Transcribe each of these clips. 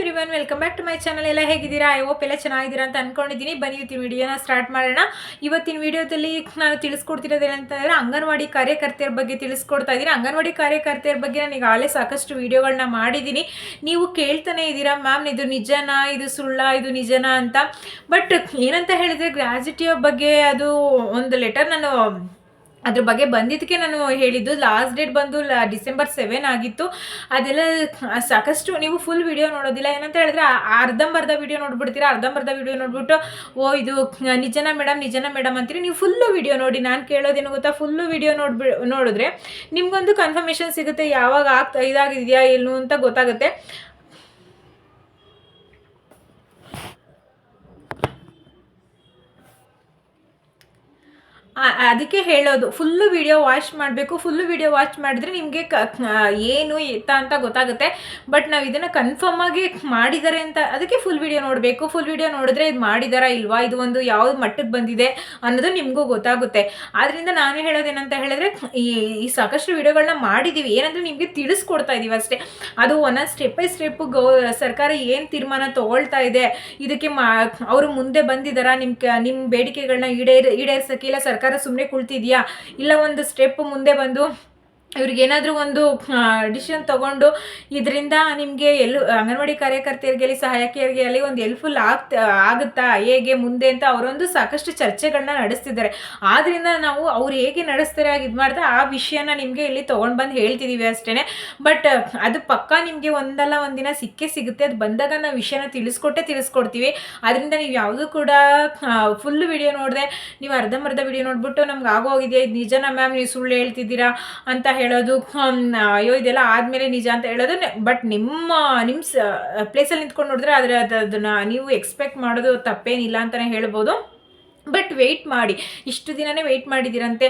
Everyone welcome back to my channel ಎಲ್ಲ ಹೇಗಿದ್ದೀರಾ? I hope ಎಲ್ಲ ಚೆನ್ನಾಗಿದ್ದೀರಾ ಅಂತ ಅನ್ಕೊಂಡಿದ್ದೀನಿ. ಬನ್ನಿ, ಇವತ್ತಿನ ವಿಡಿಯೋನ ಸ್ಟಾರ್ಟ್ ಮಾಡೋಣ. ಇವತ್ತಿನ ವಿಡಿಯೋದಲ್ಲಿ ನಾನು ತಿಳಿಸ್ಕೊಡ್ತಿರೋದು ಏನಂತಂದರೆ, ಅಂಗನವಾಡಿ ಕಾರ್ಯಕರ್ತೆಯರ ಬಗ್ಗೆ ತಿಳಿಸ್ಕೊಡ್ತಾ ಇದ್ದೀನಿ. ಅಂಗನವಾಡಿ ಕಾರ್ಯಕರ್ತೆಯರ ಬಗ್ಗೆ ನಾನು ಈಗಾಗಲೇ ಸಾಕಷ್ಟು ವಿಡಿಯೋಗಳನ್ನ ಮಾಡಿದ್ದೀನಿ. ನೀವು ಕೇಳ್ತಾನೆ ಇದ್ದೀರಾ, ಮ್ಯಾಮ್, ಇದು ನಿಜನಾ? ಇದು ಸುಳ್ಳ? ಇದು ನಿಜನಾ? ಅಂತ. ಬಟ್ ಏನಂತ ಹೇಳಿದರೆ ಗ್ರಾಜಿಟಿಯ ಬಗ್ಗೆ ಅದು ಒಂದು ಲೆಟರ್ ನಾನು ಅದ್ರ ಬಗ್ಗೆ ಬಂದಿದ್ದಕ್ಕೆ ನಾನು ಹೇಳಿದ್ದು ಲಾಸ್ಟ್ ಡೇಟ್ ಬಂದು ಡಿಸೆಂಬರ್ ಸೆವೆನ್ ಆಗಿತ್ತು. ಅದೆಲ್ಲ ಸಾಕಷ್ಟು ನೀವು ಫುಲ್ ವಿಡಿಯೋ ನೋಡೋದಿಲ್ಲ. ಏನಂತ ಹೇಳಿದ್ರೆ ಅರ್ಧಂಬರ್ಧ ವಿಡಿಯೋ ನೋಡ್ಬಿಡ್ತೀರಾ? ಅರ್ಧಂಬರ್ಧ ವಿಡಿಯೋ ನೋಡ್ಬಿಟ್ಟು, ಓ, ಇದು ನಿಜನ ಮೇಡಮ್ ನಿಜನ ಮೇಡಮ್ ಅಂತೀರಿ? ನೀವು ಫುಲ್ಲು ವಿಡಿಯೋ ನೋಡಿ, ನಾನು ಕೇಳೋದೇನು ಗೊತ್ತಾ? ಫುಲ್ಲು ವಿಡಿಯೋ ನೋಡ್ಬಿ, ನೋಡಿದ್ರೆ ನಿಮಗೊಂದು ಕನ್ಫರ್ಮೇಷನ್ ಸಿಗುತ್ತೆ, ಯಾವಾಗ ಆಗ್ತಾ, ಇದಾಗಿದೆಯಾ, ಏನು ಅಂತ ಗೊತ್ತಾಗುತ್ತೆ. ಅದಕ್ಕೆ ಹೇಳೋದು ಫುಲ್ಲು ವಿಡಿಯೋ ವಾಚ್ ಮಾಡಬೇಕು ಫುಲ್ಲು ವಿಡಿಯೋ ವಾಚ್ ಮಾಡಿದ್ರೆ ನಿಮಗೆ ಕ ಏನು ಎತ್ತ ಅಂತ ಗೊತ್ತಾಗುತ್ತೆ. ಬಟ್ ನಾವು ಇದನ್ನು ಕನ್ಫರ್ಮ್ ಆಗಿ ಮಾಡಿದ್ದಾರೆ ಅಂತ, ಅದಕ್ಕೆ ಫುಲ್ ವಿಡಿಯೋ ನೋಡಬೇಕು ಫುಲ್ ವಿಡಿಯೋ ನೋಡಿದ್ರೆ ಇದು ಮಾಡಿದಾರಾ ಇಲ್ವಾ, ಇದು ಒಂದು ಯಾವ ಮಟ್ಟಕ್ಕೆ ಬಂದಿದೆ ಅನ್ನೋದು ನಿಮಗೂ ಗೊತ್ತಾಗುತ್ತೆ. ಆದ್ದರಿಂದ ನಾನು ಹೇಳೋದೇನಂತ ಹೇಳಿದ್ರೆ, ಈ ಸಾಕಷ್ಟು ವಿಡಿಯೋಗಳನ್ನ ಮಾಡಿದ್ದೀವಿ ಏನಂದರೆ ನಿಮಗೆ ತಿಳಿಸ್ಕೊಡ್ತಾ ಇದ್ದೀವಿ ಅಷ್ಟೇ. ಅದು ಒಂದೊಂದು ಸ್ಟೆಪ್ ಬೈ ಸ್ಟೆಪ್ ಗೌ, ಸರ್ಕಾರ ಏನು ತೀರ್ಮಾನ ತಗೊಳ್ತಾ ಇದೆ, ಇದಕ್ಕೆ ಮಾ, ಅವರು ಮುಂದೆ ಬಂದಿದ್ದಾರಾ ನಿಮ್ಮ ನಿಮ್ಮ ಬೇಡಿಕೆಗಳನ್ನ ಈಡೇರ್, ಈಡೇರ್ಸೋಕ್ಕೆ ಸರ್ಕಾರ ಸುಮ್ಮನೆ ಕುಳ್ತಿದ್ಯಾ? ಇಲ್ಲ ಒಂದು ಸ್ಟೆಪ್ ಮುಂದೆ ಬಂದು ಇವ್ರಿಗೇನಾದರೂ ಒಂದು ಡಿಸಿಷನ್ ತಗೊಂಡು ಇದರಿಂದ ನಿಮಗೆ ಎಲ್ಲೂ, ಅಂಗನವಾಡಿ ಕಾರ್ಯಕರ್ತೆಯರಿಗೆ ಸಹಾಯಕಿಯರಿಗೆ ಅಲ್ಲಿ ಒಂದು ಹೆಲ್ಪ್ಫುಲ್ ಆಗ್ತಾ, ಆಗುತ್ತಾ, ಹೇಗೆ ಮುಂದೆ ಅಂತ ಅವರೊಂದು ಸಾಕಷ್ಟು ಚರ್ಚೆಗಳನ್ನ ನಡೆಸ್ತಿದ್ದಾರೆ. ಆದ್ದರಿಂದ ನಾವು ಅವ್ರು ಹೇಗೆ ನಡೆಸ್ತಾರೆ, ಇದು ಮಾಡ್ತಾ, ಆ ವಿಷಯನ ನಿಮಗೆ ಇಲ್ಲಿ ತೊಗೊಂಡು ಬಂದು ಹೇಳ್ತಿದ್ದೀವಿ ಅಷ್ಟೇ ಬಟ್ ಅದು ಪಕ್ಕ ನಿಮಗೆ ಒಂದಲ್ಲ ಒಂದಿನ ಸಿಕ್ಕೇ ಸಿಗುತ್ತೆ. ಅದು ಬಂದಾಗ ನಾವು ವಿಷಯನ ತಿಳಿಸ್ಕೊಟ್ಟೆ ತಿಳಿಸ್ಕೊಡ್ತೀವಿ. ಅದರಿಂದ ನೀವು ಯಾವುದೂ ಕೂಡ ಫುಲ್ ವಿಡಿಯೋ ನೋಡಿದೆ, ನೀವು ಅರ್ಧಂಬರ್ಧ ವಿಡಿಯೋ ನೋಡಿಬಿಟ್ಟು ನಮ್ಗೆ ಆಗೋಗಿದೆಯಾ, ಇದು ನಿಜನಾ ಮ್ಯಾಮ್, ನೀವು ಸುಳ್ಳು ಹೇಳ್ತಿದ್ದೀರಾ ಅಂತ ಹೇಳೋದು ಅಯ್ಯೋ, ಇದೆಲ್ಲ ಆದಮೇಲೆ ನಿಜ ಅಂತ ಹೇಳೋದು ಬಟ್ ನಿಮ್ಮ ನಿಮ್ಮ ಪ್ಲೇಸಲ್ಲಿ ನಿಂತ್ಕೊಂಡು ನೋಡಿದ್ರೆ ಆದರೆ ಅದು ಅದನ್ನು ನೀವು ಎಕ್ಸ್ಪೆಕ್ಟ್ ಮಾಡೋದು ತಪ್ಪೇನಿಲ್ಲ ಅಂತಲೇ ಹೇಳ್ಬೋದು. ಬಟ್ ವೆಯ್ಟ್ ಮಾಡಿ. ಇಷ್ಟು ದಿನನೇ ವೆಯ್ಟ್ ಮಾಡಿದ್ದೀರಂತೆ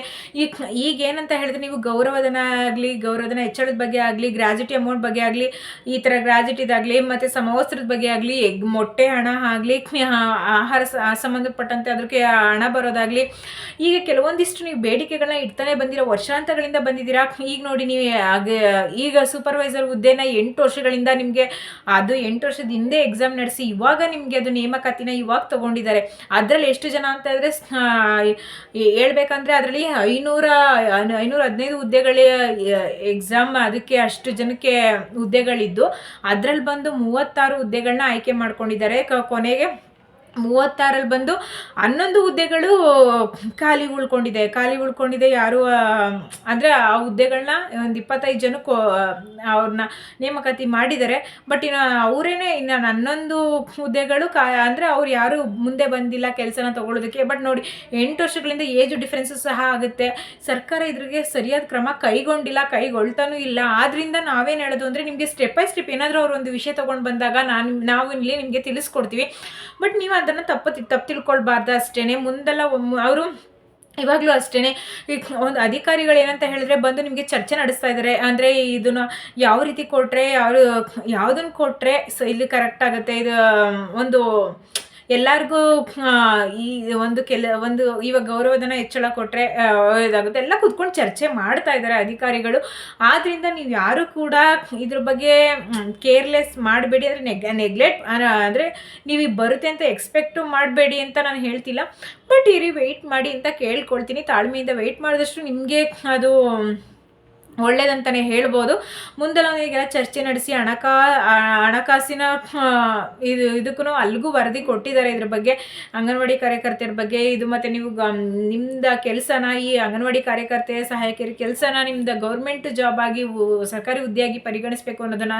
ಈಗ ಏನಂತ ಹೇಳಿದ್ರೆ ನೀವು ಗೌರವಧನ ಆಗಲಿ, ಗೌರವಧನ ಹೆಚ್ಚಳದ ಬಗ್ಗೆ ಆಗಲಿ ಗ್ರಾಜ್ಯುಟಿ ಅಮೌಂಟ್ ಬಗ್ಗೆ ಆಗಲಿ, ಈ ಥರ ಗ್ರಾಜ್ಯುಟಿದಾಗಲಿ ಮತ್ತು ಸಮವಸ್ತ್ರದ ಬಗ್ಗೆ ಆಗಲಿ, ಎಗ್, ಮೊಟ್ಟೆ, ಹಣ ಆಗಲಿ ಆಹಾರ ಸಂಬಂಧಪಟ್ಟಂತೆ ಅದಕ್ಕೆ ಹಣ ಬರೋದಾಗಲಿ, ಈಗ ಕೆಲವೊಂದಿಷ್ಟು ನೀವು ಬೇಡಿಕೆಗಳನ್ನ ಇಡ್ತಾನೆ ಬಂದಿರೋ ವರ್ಷಾಂತಗಳಿಂದ ಬಂದಿದ್ದೀರಾ? ಈಗ ನೋಡಿ ನೀವು ಈಗ ಸೂಪರ್ವೈಸರ್ ಹುದ್ದೆನ ಎಂಟು ವರ್ಷಗಳಿಂದ ನಿಮಗೆ, ಅದು ಎಂಟು ವರ್ಷದ ಹಿಂದೆ ಎಕ್ಸಾಮ್ ನಡೆಸಿ, ಇವಾಗ ನಿಮಗೆ ಅದು ನೇಮಕಾತಿನ ಇವಾಗ ತೊಗೊಂಡಿದ್ದಾರೆ. ಅದರಲ್ಲಿ ಎಷ್ಟು ಜನ ಅಂತ ಹೇಳಿದ್ರೆ ಹೇಳ್ಬೇಕಂದ್ರೆ ಅದರಲ್ಲಿ ಐನೂರ ಐನೂರ ಹದಿನೈದು ಹುದ್ದೆಗಳ ಎಕ್ಸಾಮ್ ಅದಕ್ಕೆ ಅಷ್ಟು ಜನಕ್ಕೆ ಹುದ್ದೆಗಳಿದ್ದು. ಅದರಲ್ಲಿ ಬಂದು ಮೂವತ್ತಾರು ಹುದ್ದೆಗಳನ್ನ ಆಯ್ಕೆ ಮಾಡ್ಕೊಂಡಿದ್ದಾರೆ. ಕೊನೆಗೆ ಮೂವತ್ತಾರಲ್ಲಿ ಬಂದು ಹನ್ನೊಂದು ಹುದ್ದೆಗಳು ಖಾಲಿ ಉಳ್ಕೊಂಡಿದೆ ಖಾಲಿ ಉಳ್ಕೊಂಡಿದೆ ಯಾರು ಅಂದರೆ ಆ ಹುದ್ದೆಗಳನ್ನ ಒಂದು ಇಪ್ಪತ್ತೈದು ಜನಕ್ಕೆ ಅವ್ರನ್ನ ನೇಮಕಾತಿ ಮಾಡಿದ್ದಾರೆ. ಬಟ್ ಇನ್ನು ಅವರೇನೆ ಇನ್ನು ಹನ್ನೊಂದು ಹುದ್ದೆಗಳು ಕಾ, ಅಂದರೆ ಅವ್ರು ಯಾರು ಮುಂದೆ ಬಂದಿಲ್ಲ ಕೆಲಸನ ತೊಗೊಳೋದಕ್ಕೆ. ಬಟ್ ನೋಡಿ, ಎಂಟು ವರ್ಷಗಳಿಂದ ಏಜ್ ಡಿಫ್ರೆನ್ಸು ಸಹ ಆಗುತ್ತೆ. ಸರ್ಕಾರ ಇದ್ರಿಗೆ ಸರಿಯಾದ ಕ್ರಮ ಕೈಗೊಂಡಿಲ್ಲ, ಕೈಗೊಳ್ತಾನೂ ಇಲ್ಲ. ಆದ್ರಿಂದ ನಾವೇನು ಹೇಳೋದು ಅಂದರೆ ನಿಮಗೆ ಸ್ಟೆಪ್ ಬೈ ಸ್ಟೆಪ್ ಏನಾದರೂ ಒಂದು ವಿಷಯ ತೊಗೊಂಡು ಬಂದಾಗ ನಾನು ನಾವು ಇಲ್ಲಿ ನಿಮಗೆ ತಿಳಿಸ್ಕೊಡ್ತೀವಿ. ಬಟ್ ನೀವು ಅದನ್ನು ತಪ್ಪು ತಪ್ಪು ತಿಳ್ಕೊಳ್ಬಾರ್ದು ಅಷ್ಟೇ ಮುಂದೆಲ್ಲ ಅವರು ಇವಾಗಲೂ ಅಷ್ಟೇ ಒಂದು ಅಧಿಕಾರಿಗಳು ಏನಂತ ಹೇಳಿದ್ರೆ ಬಂದು ನಿಮಗೆ ಚರ್ಚೆ ನಡೆಸ್ತಾ ಇದ್ದಾರೆ ಅಂದರೆ ಇದನ್ನು ಯಾವ ರೀತಿ ಕೊಟ್ಟರೆ ಯಾವ ಯಾವುದನ್ನು ಕೊಟ್ಟರೆ ಸೊ ಇಲ್ಲಿ ಕರೆಕ್ಟ್ ಆಗುತ್ತೆ. ಇದು ಒಂದು ಎಲ್ಲರಿಗೂ ಈ ಒಂದು ಕೆಲ, ಒಂದು ಇವಾಗ ಗೌರವಧನ ಹೆಚ್ಚಳ ಕೊಟ್ಟರೆ ಇದಾಗುತ್ತೆ. ಎಲ್ಲ ಕೂತ್ಕೊಂಡು ಚರ್ಚೆ ಮಾಡ್ತಾ ಇದ್ದಾರೆ ಅಧಿಕಾರಿಗಳು. ಆದ್ದರಿಂದ ನೀವು ಯಾರು ಕೂಡ ಇದ್ರ ಬಗ್ಗೆ ಕೇರ್ಲೆಸ್ ಮಾಡಬೇಡಿ. ಅಂದರೆ ನೆಗ್ ನೆಗ್ಲೆಕ್ಟ್ ಅಂದರೆ ನೀವು ಈಗ ಬರುತ್ತೆ ಅಂತ ಎಕ್ಸ್ಪೆಕ್ಟು ಮಾಡಬೇಡಿ ಅಂತ ನಾನು ಹೇಳ್ತಿಲ್ಲ. ಬಟ್ ಇರಿ, ವೆಯ್ಟ್ ಮಾಡಿ ಅಂತ ಕೇಳ್ಕೊಳ್ತೀನಿ. ತಾಳ್ಮೆಯಿಂದ ವೆಯ್ಟ್ ಮಾಡಿದಷ್ಟು ನಿಮಗೆ ಅದು ಒಳ್ಳೇದಂತಲೇ ಹೇಳ್ಬೋದು. ಮುಂದೆಲ್ಲ ಈಗೆಲ್ಲ ಚರ್ಚೆ ನಡೆಸಿ ಹಣಕಾ ಹಣಕಾಸಿನ ಇದು ಇದಕ್ಕೂ ಅಲ್ಲಿಗೂ ವರದಿ ಕೊಟ್ಟಿದ್ದಾರೆ ಇದ್ರ ಬಗ್ಗೆ. ಅಂಗನವಾಡಿ ಕಾರ್ಯಕರ್ತೆಯರ ಬಗ್ಗೆ ಇದು ಮತ್ತು ನೀವು ಗ ನಿಮ್ದು ಕೆಲಸನ ಈ ಅಂಗನವಾಡಿ ಕಾರ್ಯಕರ್ತೆ ಸಹಾಯಕಿಯರ ಕೆಲಸನ ನಿಮ್ದು ಗೌರ್ಮೆಂಟ್ ಜಾಬ್ ಆಗಿ ಸರ್ಕಾರಿ ಹುದ್ದೆಯಾಗಿ ಪರಿಗಣಿಸಬೇಕು ಅನ್ನೋದನ್ನ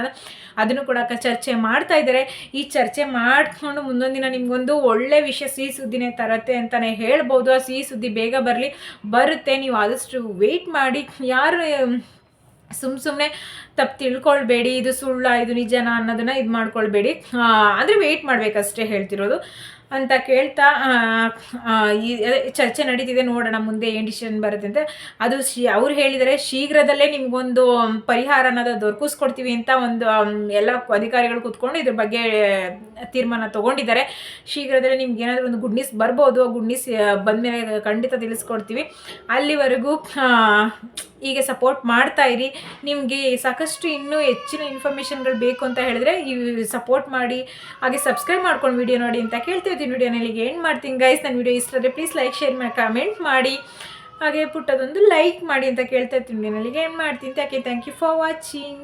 ಅದನ್ನು ಕೂಡ ಚರ್ಚೆ ಮಾಡ್ತಾ ಇದ್ದಾರೆ. ಈ ಚರ್ಚೆ ಮಾಡಿಕೊಂಡು ಮುಂದೊಂದಿನ ನಿಮ್ಗೊಂದು ಒಳ್ಳೆ ವಿಷಯ ಸಿಹಿ ಸುದ್ದಿನೇ ತರತ್ತೆ ಅಂತಲೇ ಹೇಳ್ಬೋದು. ಆ ಸಿಹಿ ಸುದ್ದಿ ಬೇಗ ಬರಲಿ. ಬರುತ್ತೆ. ನೀವು ಆದಷ್ಟು ವೆಯ್ಟ್ ಮಾಡಿ. ಯಾರು ಸುಮ್ಮ ಸುಮ್ಮನೆ ತಪ್ಪು ತಿಳ್ಕೊಳ್ಬೇಡಿ, ಇದು ಸುಳ್ಳ, ಇದು ನಿಜನಾ ಅನ್ನೋದನ್ನ ಇದು ಮಾಡ್ಕೊಳ್ಬೇಡಿ. ಅಂದರೆ ವೆಯ್ಟ್ ಮಾಡಬೇಕಷ್ಟೇ ಹೇಳ್ತಿರೋದು. ಅಂತ ಕೇಳ್ತಾ ಈ ಚರ್ಚೆ ನಡೀತಿದೆ, ನೋಡೋಣ ಮುಂದೆ ಏನು ಡಿಸಿಷನ್ ಬರುತ್ತೆ ಅಂತ. ಅದು ಶಿ, ಅವ್ರು ಹೇಳಿದರೆ, ಶೀಘ್ರದಲ್ಲೇ ನಿಮಗೊಂದು ಪರಿಹಾರ ಅನ್ನೋದು ದೊರಕಿಸ್ಕೊಡ್ತೀವಿ ಅಂತ ಒಂದು ಎಲ್ಲ ಅಧಿಕಾರಿಗಳು ಕೂತ್ಕೊಂಡು ಇದ್ರ ಬಗ್ಗೆ ತೀರ್ಮಾನ ತೊಗೊಂಡಿದ್ದಾರೆ ಶೀಘ್ರದಲ್ಲೇ ನಿಮ್ಗೆ ಏನಾದರೂ ಒಂದು ಗುಡ್ ಬರ್ಬೋದು, ಆ ಗುಡ್ ನ್ಯೂಸ್ ಬಂದಮೇಲೆ ಖಂಡಿತ ತಿಳಿಸ್ಕೊಡ್ತೀವಿ. ಅಲ್ಲಿವರೆಗೂ ಹೀಗೆ ಸಪೋರ್ಟ್ ಮಾಡ್ತಾ ಇರಿ. ನಿಮಗೆ ಸಾಕಷ್ಟು ಇನ್ನೂ ಹೆಚ್ಚಿನ ಇನ್ಫಾರ್ಮೇಷನ್ಗಳು ಬೇಕು ಅಂತ ಹೇಳಿದ್ರೆ ಈ ಸಪೋರ್ಟ್ ಮಾಡಿ, ಹಾಗೆ ಸಬ್ಸ್ಕ್ರೈಬ್ ಮಾಡ್ಕೊಂಡು ವಿಡಿಯೋ ನೋಡಿ ಅಂತ ಕೇಳ್ತಿರ್ತೀನಿ ವಿಡಿಯೋನ ಇಲ್ಲಿಗೆ ಎಂಡ್ ಮಾಡ್ತೀನಿ. ಗೈಸ್ ನನ್ನ ವಿಡಿಯೋ ಇಷ್ಟ ಆದರೆ ಪ್ಲೀಸ್ ಲೈಕ್ ಶೇರ್ ಮಾಡಿ ಕಮೆಂಟ್ ಮಾಡಿ. ಹಾಗೆ ಪುಟ್ಟದೊಂದು ಲೈಕ್ ಮಾಡಿ ಅಂತ ಕೇಳ್ತಾ ಇರ್ತೀನಿ ವಿಡಿಯೋನಲ್ಲಿಗೆ ಏನು ಮಾಡ್ತೀನಿ. ಯಾಕೆ ಥ್ಯಾಂಕ್ ಯು ಫಾರ್ ವಾಚಿಂಗ್